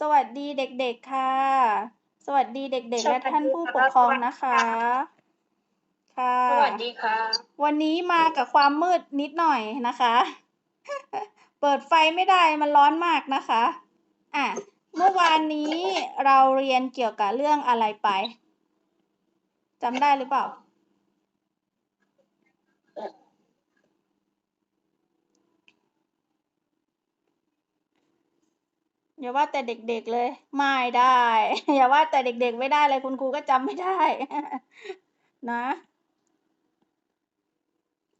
สวัสดีเด็ก ๆ ค่ะ สวัสดีเด็ก ๆ และท่านผู้ปกครองนะคะ ค่ะ สวัสดีค่ะ วันนี้มากับความมืดนิดหน่อยนะคะ เปิดไฟไม่ได้มันร้อนมากนะคะ อะ เมื่อวานนี้เราเรียนเกี่ยวกับเรื่องอะไรไปจำได้หรือเปล่า อย่าว่าแต่เด็กๆเลย ไม่ได้ อย่าว่าแต่เด็กๆไม่ได้เลยคุณครูก็จำไม่ได้ นะ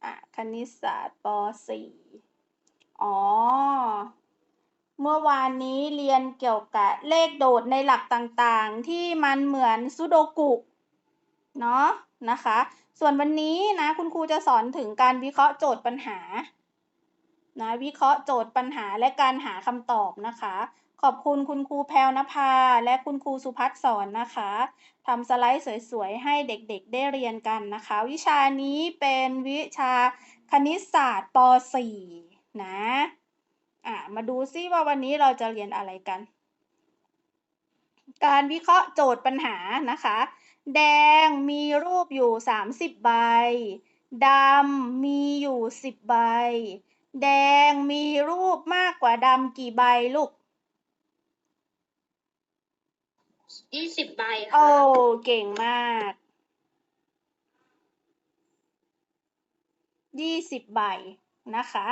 อะคณิตศาสตร์ป .4 อ๋อ เมื่อวานนี้เรียนเกี่ยวกับเลขโดดในหลักต่างๆ ที่มันเหมือนซูโดกุ เนาะนะคะ ส่วนวันนี้นะคุณครูจะสอนถึงการวิเคราะห์โจทย์ปัญหานะวิเคราะห์โจทย์ปัญหาและการหาคำตอบนะคะ ขอบคุณคุณครูแพลวนภา และคุณครูสุพัฒสอนนะคะทำสไลด์สวยๆ ให้เด็กๆได้เรียนกันนะคะ วิชานี้เป็นวิชาคณิตศาสตร์ป .4 นะอะมาดูซิว่าวันนี้เราจะเรียนอะไรกัน การวิเคราะห์โจทย์ปัญหานะคะ แดงมีรูปอยู่ 30 ใบดำมีอยู่ 10 ใบ แดงมีรูปมากกว่าดำกี่ใบลูก ยี่สิบใบโอ้ค่ะเก่งมากยี่สิบใบนะคะ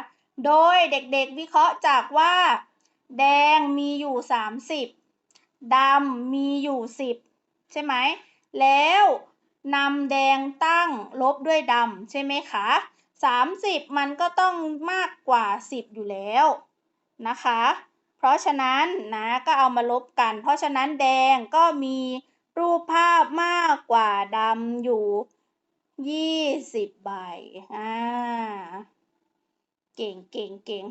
โดยเด็กๆวิเคราะห์จากว่า แดงมีอยู่สามสิบดำมีอยู่สิบใช่ไหม แล้วนำแดงตั้งลบด้วยดำใช่ไหมคะสามสิบมันก็ต้องมากกว่าสิบอยู่แล้วนะคะ เพราะฉะนั้นนะก็เอามาลบกัน เพราะฉะนั้นแดงก็มีรูปภาพมากกว่าดำอยู่ยี่สิบใบอ่าเก่งเก่งเก่ง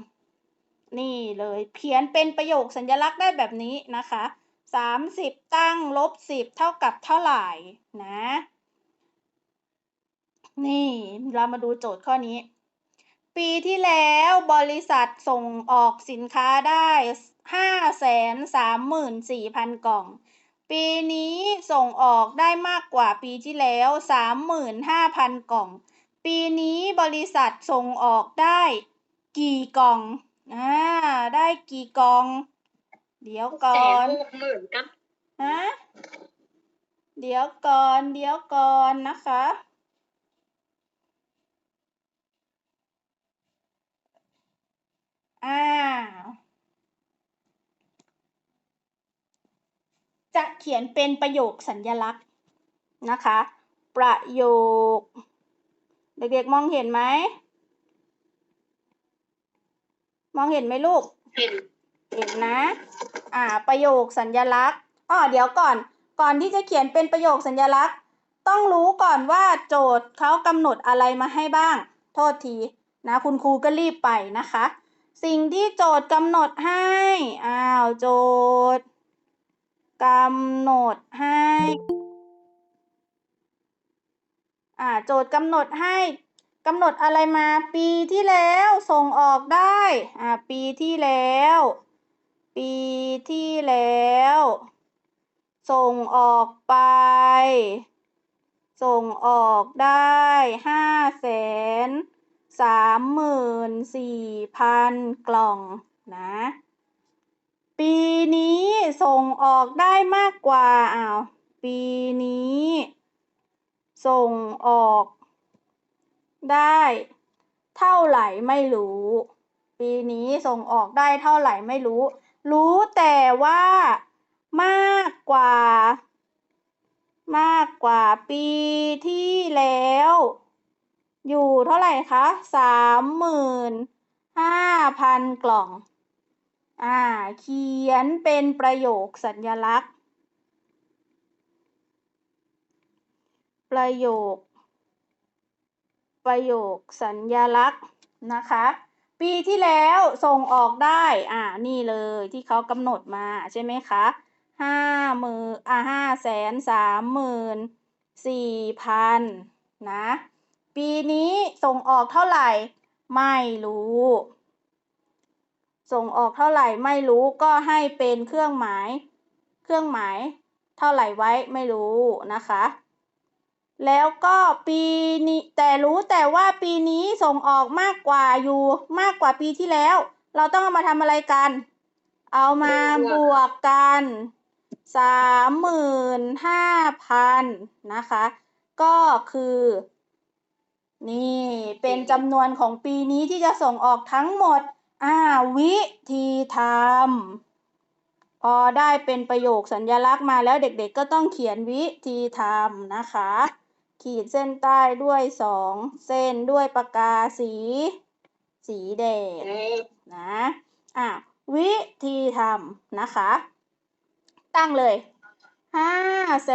นี่เลยเขียนเป็นประโยคสัญลักษณ์ได้แบบนี้นะคะสามสิบตั้งลบสิบเท่ากับเท่าไหร่นะ นี่เรามาดูโจทย์ข้อนี้ ปีที่แล้วบริษัทส่งออกสินค้าได้ห้าแสนสามหมื่นสี่พันกล่อง ปีนี้ส่งออกได้มากกว่าปีที่แล้วสามหมื่นห้าพันกล่อง ปีนี้บริษัทส่งออกได้กี่กล่องอ่าได้กี่กล่อง เดี๋ยวก่แสอนนหกหมื่นกับฮะ เดี๋ยวก่อน เดี๋ยวก่อนนะคะ อ่าจะเขียนเป็นประโยคสัญญลักษณ์นะคะ ประโยค เด็กๆมองเห็นไหม มองเห็นไหมลูกเป็น เห็นนะ อ่า ประโยคสัญญลักษณ์อ๋อเดี๋ยวก่อน ก่อนที่จะเขียนเป็นประโยคสัญญลักษณ์ ต้องรู้ก่อนว่าโจทย์เขากำหนดอะไรมาให้บ้าง โทษทีนะ คุณครูก็รีบไปนะคะ สิ่งที่โจทย์กำหนดให้ อ้าวโจทย์กำหนดให้ อ่าโจทย์กำหนดให้กำหนดอะไรมาปีที่แล้วส่งออกได้ อ่าปีที่แล้ว ปีที่แล้ว ส่งออกไป ส่งออกได้ห้าแสน สามหมื่นสี่พันกล่องนะ ปีนี้ส่งออกได้มากกว่าอ้าวปีนี้ ส่งออก ได้ เท่าไหร่ไม่รู้ ปีนี้ส่งออกได้เท่าไหร่ไม่รู้ รู้แต่ว่า มากกว่า มากกว่าปีที่แล้ว อยู่เท่าไหร่คะสามหมื่นห้าพันกล่อง อ่า เขียนเป็นประโยคสัญลักษณ์ ประโยค ประโยคสัญลักษณ์นะคะ ปีที่แล้วส่งออกได้ อ่า นี่เลยที่เขากำหนดมาใช่ไหมคะห้าหมื่นอ่าห้าแสนสามหมื่นสี่พันนะ ปีนี้ส่งออกเท่าไหร่ ไม่รู้ ส่งออกเท่าไหร่ไม่รู้ก็ให้เป็นเครื่องหมาย เครื่องหมาย เท่าไหร่ไว้ไม่รู้นะคะ แล้วก็ปีนี้แต่รู้แต่ว่าปีนี้ส่งออกมากกว่าอยู่มากกว่าปีที่แล้ว เราต้องเอามาทำอะไรกัน เอามาบววกกันสามหมื่นห้าพันนะคะ ก็คือ นี่เป็นจำนวนของปีนี้ที่จะส่งออกทั้งหมด อ่า วิธีทำพอได้เป็นประโยคสัญญลักษณ์มาแล้วเด็กๆก็ต้องเขียนวิธีทำนะคะ ขีดเส้นใต้ด้วยสองเส้นด้วยปากกาสี สีแดงนะอะวิธีทำนะคะ ตั้งเลยห้าแส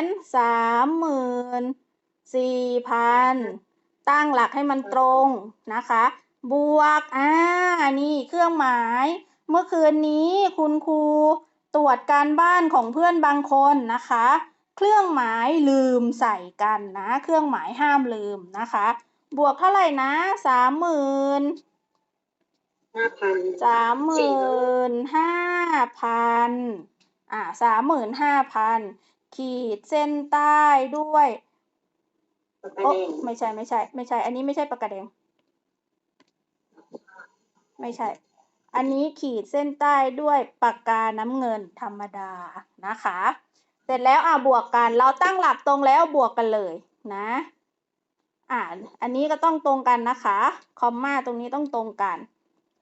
นสามหมื่นสี่พัน ตั้งหลักให้มันตรงนะคะ บวก อ่า นี่เครื่องหมาย เมื่อคืนนี้คุณครูตรวจการบ้านของเพื่อนบางคนนะคะ เครื่องหมายลืมใส่กันนะ เครื่องหมายห้ามลืมนะคะ บวกเท่าไหร่นะสามหมื่นห้าพันสามหมื่นห้าพันอ่าสามหมื่นห้าพันขีดเส้นใต้ด้วย ปากกาโอ๊ะแดงไม่ใช่ไม่ใช่ ไม่ใช่ อันนี้ไม่ใช่ปากกาแดง ไม่ใช่ อันนี้ขีดเส้นใต้ด้วยปากกาน้ำเงินธรรมดานะคะ เสร็จแล้วอะบวกกัน เราตั้งหลักตรงแล้วบวกกันเลยนะ อ่าอันนี้ก็ต้องตรงกันนะคะ คอมมาตรงนี้ต้องตรงกัน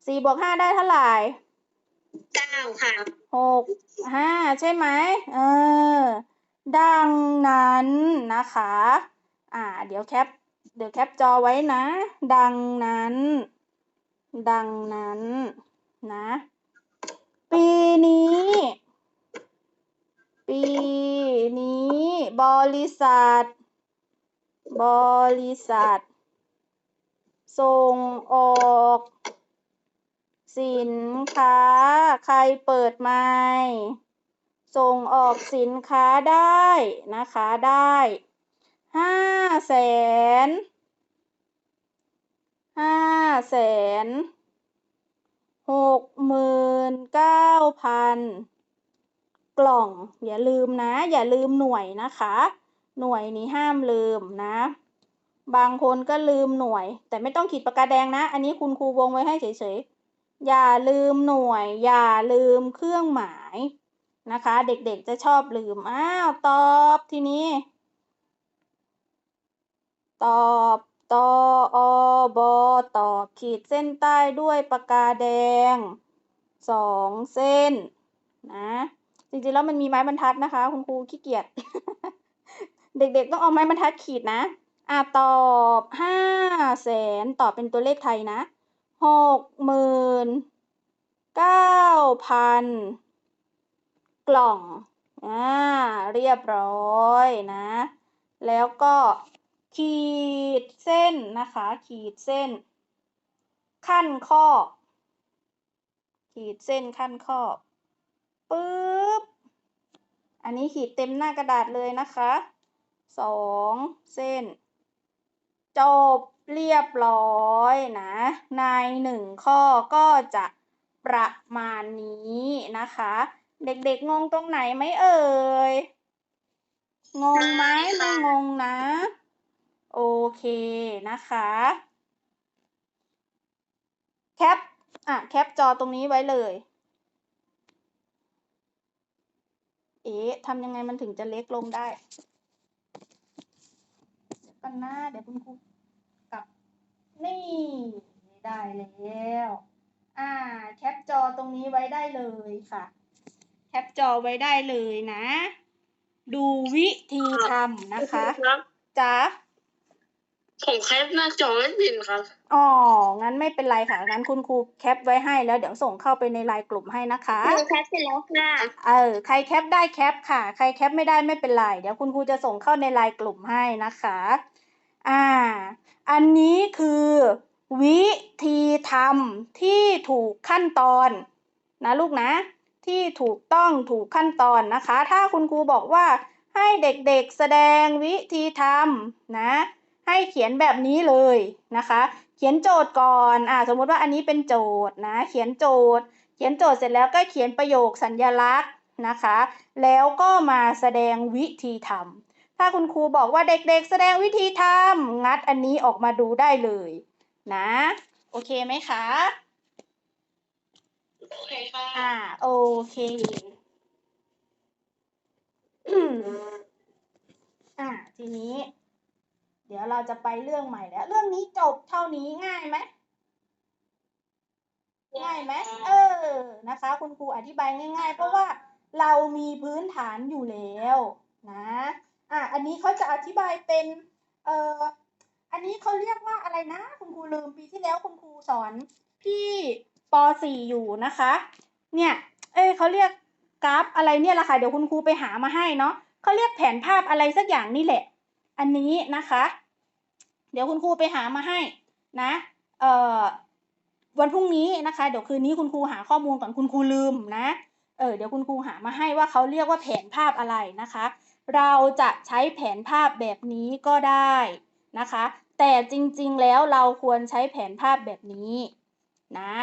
สี่บวกห้าได้เท่าไหร่ เก้าค่ะหกห้าใช่ไหมเออ ดังนั้นนะคะ อ่า เดี๋ยวแคป เดี๋ยวแคปจอไว้นะ ดังนั้น ดังนั้นนะ ปีนี้ ปีนี้ บริษัท บริษัท ส่งออก สินค้า ใครเปิดไมค์ส่งออกสินค้าได้นะคะได้ ห้าแสนห้าแสนหกหมื่นเก้าพันกล่อง อย่าลืมนะ อย่าลืมหน่วยนะคะ หน่วยนี้ห้ามลืมนะ บางคนก็ลืมหน่วย แต่ไม่ต้องขีดปากกาแดงนะ อันนี้คุณครูวงไว้ให้เฉยๆ อย่าลืมหน่วย อย่าลืมเครื่องหมายนะคะ เด็กๆจะชอบลืม อ้าว ตอบทีนี้ ตอบตออบอตอบขีดเส้นใต้ด้วยปากกาแดงสองเส้น นะ จริงๆแล้วมันมีไม้บรรทัดนะคะ คุณครูขี้เกียจ เด็กๆต้องเอาไม้บรรทัดขีดนะ อะตอบห้าแสนตอบเป็นตัวเลขไทยนะหกหมื่นเก้าพันกล่อง อ่า เรียบร้อยนะ แล้วก็ ขีดเส้นนะคะ ขีดเส้น ขั้นข้อ ขีดเส้นขั้นข้อปึ๊บอันนี้ขีดเต็มหน้ากระดาษเลยนะคะสองเส้น จบเรียบร้อยนะ ในหนึ่งข้อก็จะประมาณนี้นะคะ เด็กๆงงตรงไหนไหมเอ่ย งงไหมไม่ค่ะไม่งงนะ โอเคนะคะ แคป อะ แคปจอตรงนี้ไว้เลย เอ๊ะทำยังไงมันถึงจะเล็กลงได้ เดี๋ยวกันนะเดี๋ยวคุณครูกลับ นี่ ได้แล้ว อ่า แคปจอตรงนี้ไว้ได้เลยค่ะ แคปจอไว้ได้เลยนะ ดูวิธีทำนะคะครับจ๊ะ ผมแคปหน้าจอไม่เป็นครับ อ๋อ งั้นไม่เป็นไรค่ะ งั้นคุณครูแคปไว้ให้แล้วเดี๋ยวส่งเข้าไปในไลน์กลุ่มให้นะคะหนูแคปเสร็จแล้วค่ะ เออ ใครแคปได้แคปค่ะ ใครแคปไม่ได้ไม่เป็นไร เดี๋ยวคุณครูจะส่งเข้าในไลน์กลุ่มให้นะคะ อ่า อันนี้คือวิธีทำที่ถูกขั้นตอนนะลูกนะ ที่ถูกต้องถูกขั้นตอนนะคะ ถ้าคุณครูบอกว่าให้เด็กๆแสดงวิธีทำนะ ให้เขียนแบบนี้เลยนะคะ เขียนโจทย์ก่อนอ่าสมมุติว่าอันนี้เป็นโจทย์นะ เขียนโจทย์ เขียนโจทย์เสร็จแล้วก็เขียนประโยคสัญญลักษณ์นะคะ แล้วก็มาแสดงวิธีทำถ้าคุณครูบอกว่าเด็กๆ แสดงวิธีทำงัดอันนี้ออกมาดูได้เลยนะ โอเคไหมคะโอเคค่ะอ่าโอเคอ่าทีนี้ เดี๋ยวเราจะไปเรื่องใหม่แล้ว เรื่องนี้จบเท่านี้ง่ายไหมง่ายไหมเออนะคะ คุณครูอธิบายง่าย ๆ เพราะว่าเรามีพื้นฐานอยู่แล้วนะอะอันนี้เขาจะอธิบายเป็นเอ่ออันนี้เขาเรียกว่าอะไรนะ คุณครูลืมปีที่แล้วคุณครูสอนที่ป .4 อยู่นะคะ เนี่ย เอ้ยเขาเรียกกราฟอะไรเนี่ยแหละค่ะเดี๋ยวคุณครูไปหามาให้เนาะเขาเรียกแผนภาพอะไรสักอย่างนี่แหละ อันนี้นะคะ เดี๋ยวคุณครูไปหามาให้นะเอ่อวันพรุ่งนี้นะคะ เดี๋ยวคืนนี้คุณครูหาข้อมูลก่อนคุณครูลืมนะเออเดี๋ยวคุณครูหามาให้ว่าเขาเรียกว่าแผนภาพอะไรนะคะ เราจะใช้แผนภาพแบบนี้ก็ได้นะคะ แต่จริงๆแล้วเราควรใช้แผนภาพแบบนี้นะ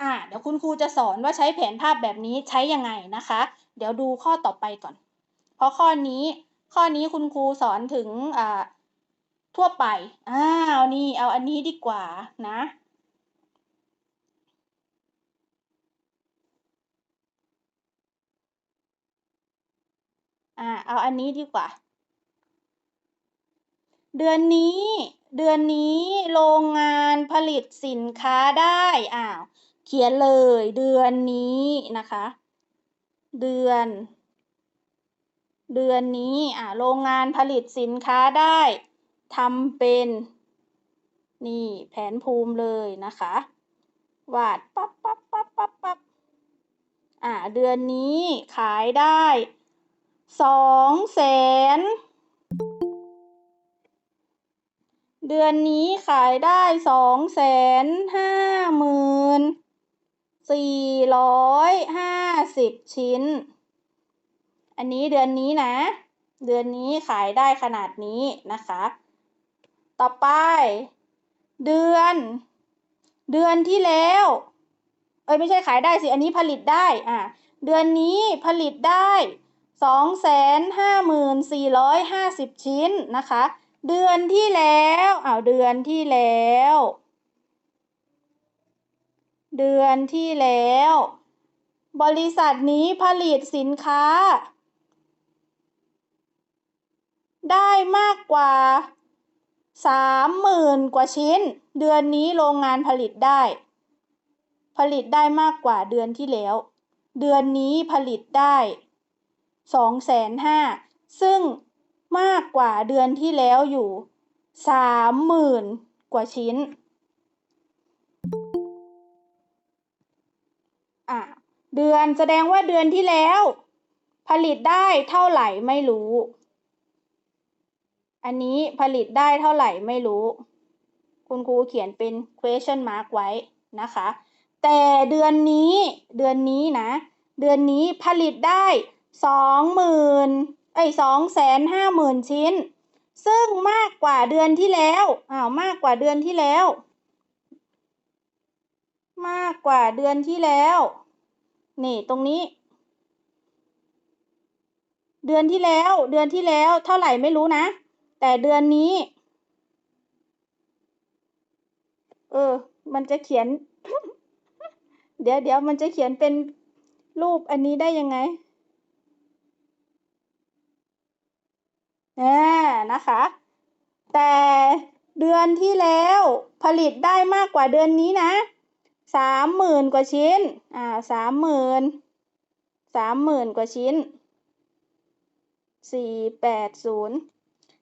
อ่าเดี๋ยวคุณครูจะสอนว่าใช้แผนภาพแบบนี้ใช้ยังไงนะคะ เดี๋ยวดูข้อต่อไปก่อน เพราะข้อนี้ ข้อนี้คุณครูสอนถึงอ่าทั่วไป อ้าวนี่เอาอันนี้ดีกว่านะอ่าเอาอันนี้ดีกว่า เดือนนี้ เดือนนี้โรงงานผลิตสินค้าได้อ้าวเขียนเลย เดือนนี้นะคะ เดือน เดือนนี้อ่าโรงงานผลิตสินค้าได้ทำเป็นนี่แผนภูมิเลยนะคะ วาดปั๊บปั๊บปั๊บปั๊บปั๊บอ่าเดือนนี้ขายได้สองแสนเดือนนี้ขายได้สองแสนห้าหมื่นสี่ร้อยห้าสิบชิ้น อันนี้เดือนนี้นะ เดือนนี้ขายได้ขนาดนี้นะคะ ต่อไป เดือน เดือนที่แล้ว เอ้ยไม่ใช่ขายได้สิ อันนี้ผลิตได้ อะ เดือนนี้ผลิตได้สองแสนห้าหมื่นสี่ร้อยห้าสิบชิ้นนะคะ เดือนที่แล้วอ้าวเดือนที่แล้ว เดือนที่แล้ว บริษัทนี้ผลิตสินค้า ได้มากกว่าสามหมื่นกว่าชิ้น เดือนนี้โรงงานผลิตได้ ผลิตได้มากกว่าเดือนที่แล้ว เดือนนี้ผลิตได้สองแสนห้าซึ่งมากกว่าเดือนที่แล้วอยู่สามหมื่นกว่าชิ้น อะ เดือนแสดงว่าเดือนที่แล้ว ผลิตได้เท่าไหร่ไม่รู้ อันนี้ผลิตได้เท่าไหร่ไม่รู้ คุณครูเขียนเป็น question mark ไว้นะคะ แต่เดือนนี้เดือนนี้นะ เดือนนี้ผลิตได้สองหมื่นเอ้สองแสนห้าหมื่นชิ้น ซึ่งมากกว่าเดือนที่แล้วอ้าวมากกว่าเดือนที่แล้ว มากกว่าเดือนที่แล้ว นี่ตรงนี้ เดือนที่แล้ว เดือนที่แล้วเท่าไหร่ไม่รู้นะ แต่เดือนนี้ เออ มันจะเขียน เดี๋ยวเดี๋ยวมันจะเขียนเป็นรูปอันนี้ได้ยังไงอ่านะคะ แต่เดือนที่แล้วผลิตได้มากกว่าเดือนนี้นะสามหมื่นกว่าชิ้น อ่าสามหมื่นสามหมื่นกว่าชิ้นสี่แปดศูนย์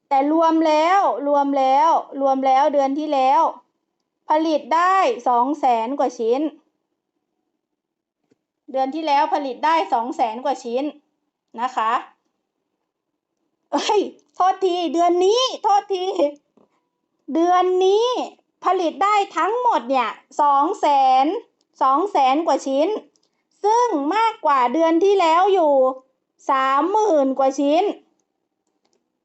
แต่รวมแล้วรวมแล้วรวมแล้วเดือนที่แล้ว ผลิตได้สองแสนกว่าชิ้น เดือนที่แล้วผลิตได้สองแสนกว่าชิ้นนะคะเอ้ยโทษทีเดือนนี้โทษที เดือนนี้ผลิตได้ทั้งหมดเนี่ยสองแสนสองแสนกว่าชิ้น ซึ่งมากกว่าเดือนที่แล้วอยู่สามหมื่นกว่าชิ้น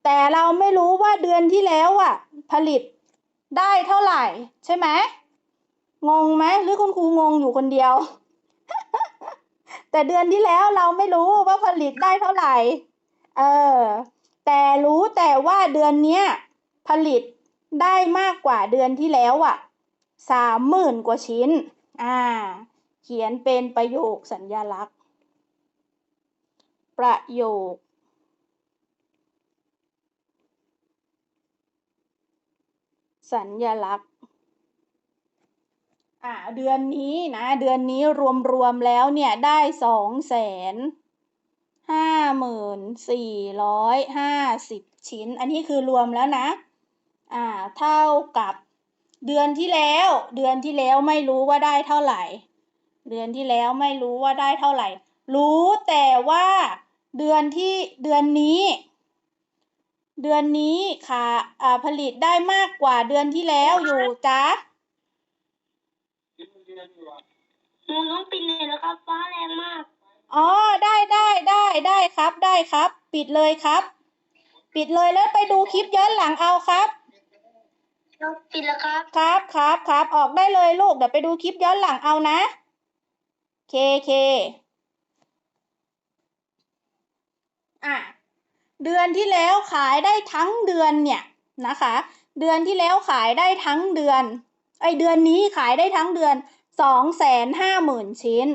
แต่เราไม่รู้ว่าเดือนที่แล้วอะผลิตได้เท่าไหร่ ใช่ไหมงงไหมหรือคุณครูงงอยู่คนเดียว แต่เดือนที่แล้วเราไม่รู้ว่าผลิตได้เท่าไหร่ เออ แต่รู้แต่ว่าเดือนเนี้ยผลิตได้มากกว่าเดือนที่แล้วอะสามหมื่นกว่าชิ้น อ่า เขียนเป็นประโยคสัญญลักษณ์ ประโยค สัญญลักษณ์อ่าเดือนนี้นะเดือนนี้รวมๆแล้วเนี่ยได้สองแสนห้าหมื่นสี่ร้อยห้าสิบชิ้น อันนี้คือรวมแล้วนะอ่าเท่ากับเดือนที่แล้ว เดือนที่แล้วไม่รู้ว่าได้เท่าไหร่ เดือนที่แล้วไม่รู้ว่าได้เท่าไหร่ รู้แต่ว่าเดือนที่เดือนนี้ เดือนนี้ค่ะอ่าผลิตได้มากกว่าเดือนที่แล้วอยู่จ้าหนูต้องปิดเลยแล้วครับฟ้าแรงมาก อ๋อ ได้ได้ได้ได้ครับได้ครับ ปิดเลยครับ ปิดเลยแล้วไปดูคลิปย้อนหลังเอาครับเราปิดแล้วครับ ครับครับครับออกได้เลยลูกเดี๋ยวไปดูคลิปย้อนหลังเอานะเคเคอะ เดือนที่แล้วขายได้ทั้งเดือนเนี่ยนะคะ เดือนที่แล้วขายได้ทั้งเดือนไอเดือนนี้ขายได้ทั้งเดือนสองแสนห้าหมื่นชิ้น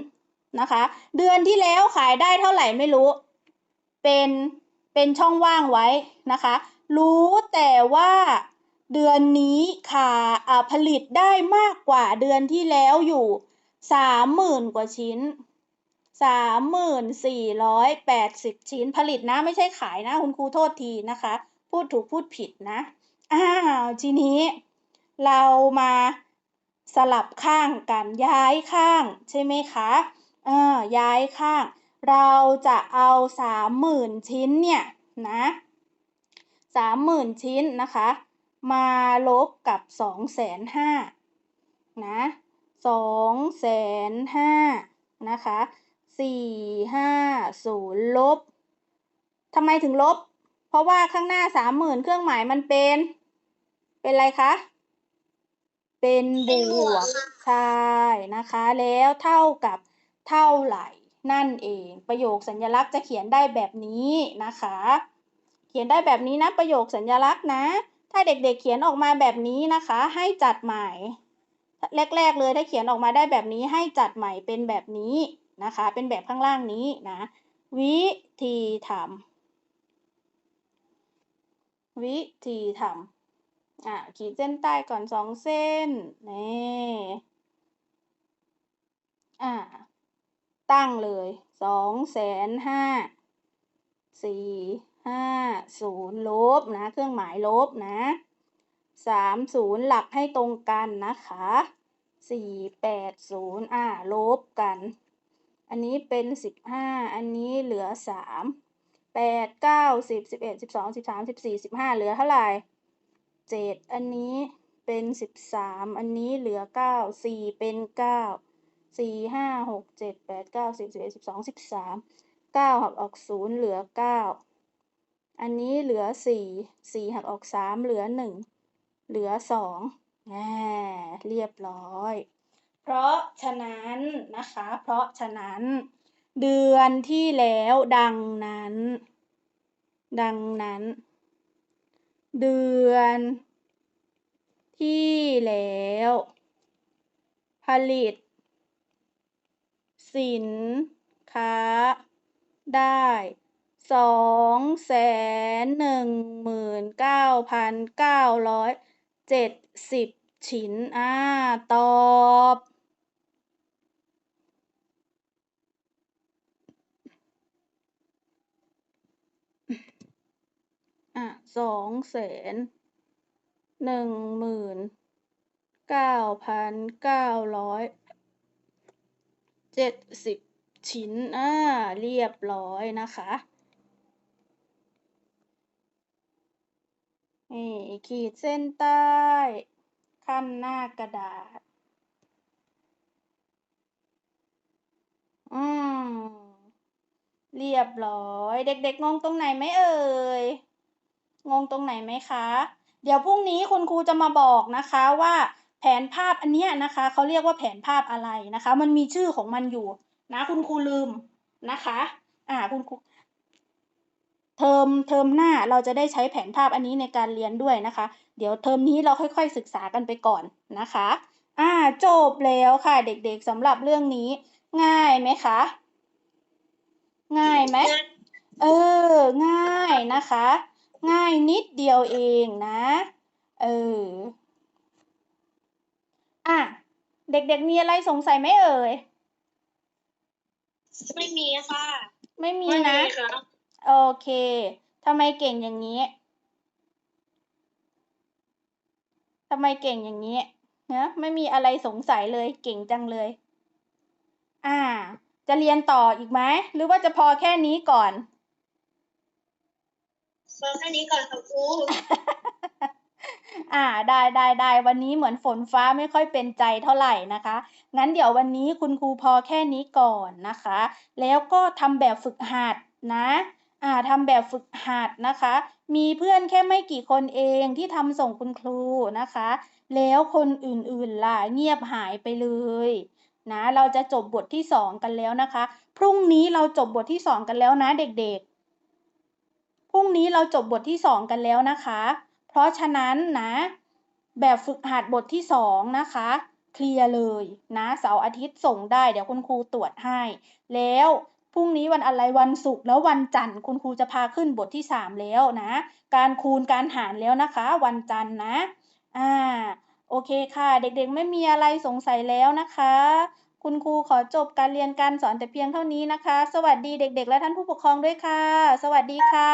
นะคะ เดือนที่แล้วขายได้เท่าไหร่ไม่รู้ เป็นเป็นช่องว่างไว้นะคะ รู้แต่ว่าเดือนนี้ค่ะอ่าผลิตได้มากกว่าเดือนที่แล้วอยู่สามหมื่นกว่าชิ้น สามหมื่นสี่ร้อยแปดสิบชิ้นผลิตนะไม่ใช่ขายนะคุณครูโทษทีนะคะ พูดถูกพูดผิดนะ อ้าวทีนี้ เรามาสลับข้างกันย้ายข้างใช่ไหมคะเออย้ายข้าง เราจะเอาสามหมื่นชิ้นเนี่ยนะสามหมื่นชิ้นนะคะ มาลบกับสองแสนห้านะสองแสนห้านะคะ สี่ห้าศูนย์ลบทำไมถึงลบ เพราะว่าข้างหน้าสามหมื่นเครื่องหมายมันเป็น เป็นอะไรคะ เป็นบวก ใช่นะคะ แล้วเท่ากับเท่าไหร่ นั่นเอง ประโยคสัญลักษณ์จะเขียนได้แบบนี้นะคะ เขียนได้แบบนี้นะ ประโยคสัญลักษณ์นะ ถ้าเด็กๆเขียนออกมาแบบนี้นะคะ ให้จัดใหม่แรกๆเลยถ้าเขียนออกมาได้แบบนี้ให้จัดใหม่เป็นแบบนี้ นะคะ เป็นแบบข้างล่างนี้นะ วิธีทำวิธีทำอะขีดเส้นใต้ก่อนสองเส้นนี่อะตั้งเลยสองแสนห้าสี่ห้าศูนย์ลบนะ เครื่องหมายลบนะสามศูนย์หลักให้ตรงกันนะคะสี่แปดศูนย์อะลบกัน อันนี้เป็นสิบห้าอันนี้เหลือสามแปดเก้าสิบสิบเอ็ดสิบสองสิบสามสิบสี่สิบห้าเหลือเท่าไหร่เจ็ดอันนี้เป็นสิบสามอันนี้เหลือเก้าสี่เป็นเก้าสี่ห้าหกเจ็ดแปดเก้าสิบสิบเอ็ดสิบสองสิบสามเก้าหักออกศูนย์เหลือเก้าอันนี้เหลือสี่สี่หักออกสามเหลือหนึ่งเหลือสองแหมเรียบร้อย เพราะฉะนั้นนะคะ เพราะฉะนั้น เดือนที่แล้วดังนั้น ดังนั้น เดือนที่แล้ว ผลิต สินค้า ได้สองแสนหนึ่งหมื่นเก้าพันเก้าร้อยเจ็ดสิบชิ้นอ่าตอบ อะสองแสนหนึ่งหมื่นเก้าพันเก้าร้อยเจ็ดสิบชิ้น อ่า เรียบร้อยนะคะนี่ขีดเส้นใต้ ขั้นหน้ากระดาษ อืม เรียบร้อย เด็กๆงงตรงไหนไหมเอ่ย งงตรงไหนไหมคะ เดี๋ยวพรุ่งนี้คุณครูจะมาบอกนะคะว่าแผนภาพอันเนี้ยนะคะเขาเรียกว่าแผนภาพอะไรนะคะ มันมีชื่อของมันอยู่นะคุณครูลืมนะคะ อ่าคุณครูเทอมเทอมหน้าเราจะได้ใช้แผนภาพอันนี้ในการเรียนด้วยนะคะ เดี๋ยวเทอมนี้เราค่อย ๆศึกษากันไปก่อนนะคะ อ่าจบแล้วค่ะเด็กๆสำหรับเรื่องนี้ ง่ายไหมคะ ง่ายไหมเออ ง่ายนะคะ ง่ายนิดเดียวเองนะ เออ อะ เด็กๆมีอะไรสงสัยไหมเอ่ย ไม่มีค่ะ ไม่มีไม่นะมีครับโอเค ทำไมเก่งอย่างนี้ ทำไมเก่งอย่างนี้นะไม่มีอะไรสงสัยเลย เก่งจังเลย อ่า จะเรียนต่ออีกไหม หรือว่าจะพอแค่นี้ก่อน พอแค่นี้ก่อนครับครูอ่าได้ได้ได้วันนี้เหมือนฝนฟ้าไม่ค่อยเป็นใจเท่าไหร่นะคะ งั้นเดี๋ยววันนี้คุณครูพอแค่นี้ก่อนนะคะ แล้วก็ทำแบบฝึกหัดนะอ่าทำแบบฝึกหัดนะคะ มีเพื่อนแค่ไม่กี่คนเองที่ทำส่งคุณครูนะคะ แล้วคนอื่นๆล่ะเงียบหายไปเลยนะ เราจะจบบทที่สองกันแล้วนะคะ พรุ่งนี้เราจบบทที่สองกันแล้วนะเด็กๆ พรุ่งนี้เราจบบทที่สองกันแล้วนะคะ เพราะฉะนั้นนะ แบบฝึกหัดบทที่สองนะคะเคลียร์เลยนะเสาร์อาทิตย์ส่งได้เดี๋ยวคุณครูตรวจให้ แล้วพรุ่งนี้วันอะไรวันศุกร์แล้ววันจันทร์คุณครูจะพาขึ้นบทที่สามแล้วนะ การคูณการหารแล้วนะคะ วันจันทร์นะอ่าโอเคค่ะ เด็กๆไม่มีอะไรสงสัยแล้วนะคะ คุณครูขอจบการเรียนการสอนแต่เพียงเท่านี้นะคะ สวัสดีเด็ก ๆ และท่านผู้ปกครองด้วยค่ะ สวัสดีค่ะ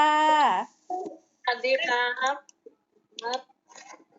สวัสดีครับครับ